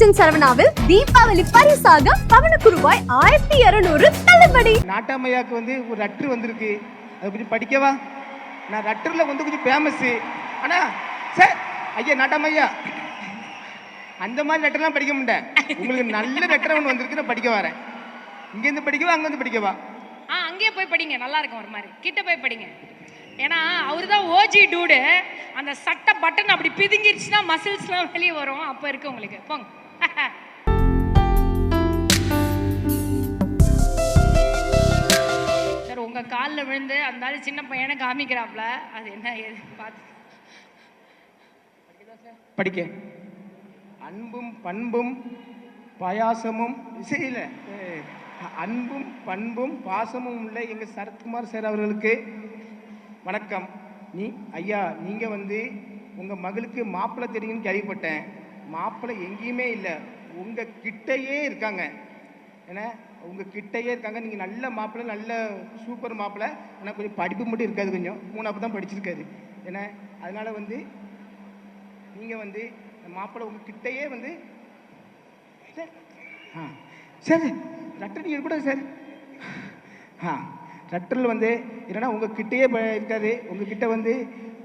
ராஜன் சரவணாவில் தீபாவளி பரிசாக பவனுக்கு ரூபாய் ஆயிரத்தி இருநூறு தள்ளுபடி. நாட்டாமையாக்கு வந்து ஒரு லெட்ரு வந்திருக்கு. அதை கொஞ்சம் படிக்கவா? நான் லெட்டரில் வந்து கொஞ்சம் ஃபேமஸ்ஸு அண்ணா சார் ஐயா நாட்டாமையா. அந்த மாதிரி லெட்டர்லாம் படிக்க மாட்டேன். உங்களுக்கு நல்ல லெட்டர் ஒன்று வந்திருக்கு நான் படிக்க வரேன். இங்கேருந்து படிக்கவா அங்கேருந்து படிக்கவா? ஆ அங்கேயே போய் படிங்க. நல்லா இருக்கும் ஒரு மாதிரி. கிட்ட போய் படிங்க. ஏன்னா அவர் தான் ஓஜி டூடு அந்த சட்டை பட்டன் அப்படி பிதுங்கிருச்சுன்னா மசில்ஸ்லாம் வெளியே வரும். அப்போ இருக்கு உங்களுக்கு. போங்க. சார் உங்கள் காலில் விழுந்து அந்த ஆள் சின்ன பையனை காமிக்கிறாப்ல. அது என்ன ஏது பார்த்து படிக்க. அன்பும் பண்பும் பாயாசமும் இசையில். அன்பும் பண்பும் பாசமும் உள்ள எங்கள் சரத்குமார் சார் அவர்களுக்கு வணக்கம். நீ ஐயா நீங்கள் வந்து உங்கள் மகளுக்கு மாப்பிள்ளை தெரியும்னு கேள்விப்பட்டேன். மாப்பிள்ளை எங்கேயுமே இல்லை. உங்கள் கிட்டயே இருக்காங்க. ஏன்னா உங்கள் கிட்டையே இருக்காங்க. நீங்கள் நல்ல மாப்பிள்ளை நல்ல சூப்பர் மாப்பிள்ளை. ஆனால் கொஞ்சம் படிப்பு மட்டும் இருக்காது கொஞ்சம். மூணாப்பு தான் படிச்சிருக்காரு. ஏன்னா அதனால் வந்து நீங்கள் வந்து மாப்பிள்ளை உங்கள் கிட்டையே வந்து சார் ஆ சார் லெட்டர் நீங்கள் கூட சார். ஆ லெட்டரில் வந்து என்னன்னா உங்கள் கிட்டயே இருக்காரு. உங்கள் கிட்ட வந்து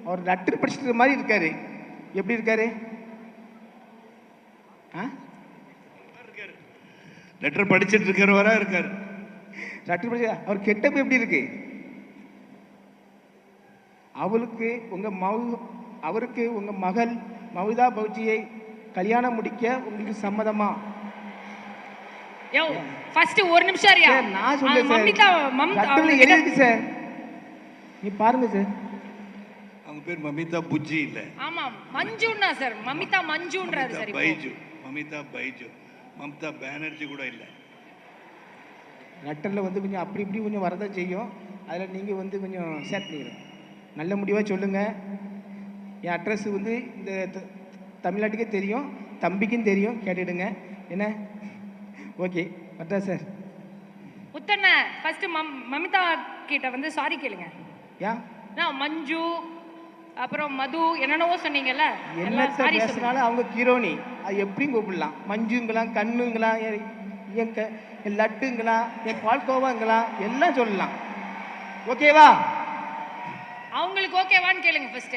அவர் லெட்டர் படிச்சுட்டு மாதிரி இருக்காரு. எப்படி இருக்காரு? ஆ? லெட்டர் படிச்சிட்டு இருக்கிறவரா இருக்காரு. லெட்டர் படிச்சு அவர் கெட்டப்பு எப்படி இருக்கு? அவளுக்கு உங்கள் மவு அவருக்கு உங்கள் மகள் மவுதா பௌஜியை கல்யாணம் முடிக்க உங்களுக்கு சம்மதமா? ஃபர்ஸ்ட் ஒரு நிமிஷம் நான் சொல்றேன் சார். மம்தா எழுதிருக்கு சார். நீ பாருங்க சார். அவங்க பேர் மமிதா புஜ்ஜி இல்ல. ஆமா மஞ்சுன்னா சார். மமிதா மஞ்சுன்றாரு சார். பைஜு மமிதா பைஜு. மம்தா பானர்ஜி கூட இல்ல. லெட்டரில் வந்து கொஞ்சம் அப்படி இப்படி கொஞ்சம் வரதான் செய்யும். அதில் நீங்கள் வந்து கொஞ்சம் ஷேர் பண்ணிடுங்க நல்ல முடிவாக சொல்லுங்கள் என் அட்ரஸ் வந்து இந்த தமிழ்நாட்டுக்கே தெரியும். தம்பிக்கும் தெரியும். கேட்டுடுங்க. என்ன? ஓகே. பட்டா சார். முத்தண்ண ஃபர்ஸ்ட் மம் மமிதா கிட்ட வந்து சாரி கேளுங்க. ஏன் நான் மஞ்சு அப்புறம் மது என்னென்னவோ சொன்னீங்கல்ல? என்னத்தை சாரி பேசினாலும் அவங்க கிரோனி அது எப்படியும் கூப்பிடலாம். மஞ்சுங்களாம் கண்ணுங்களாம் என் என் க என் லட்டுங்களாம் என் பால்கோவாங்களாம் எல்லாம் சொல்லலாம். ஓகேவா? அவங்களுக்கு ஓகேவான்னு கேளுங்க ஃபர்ஸ்ட்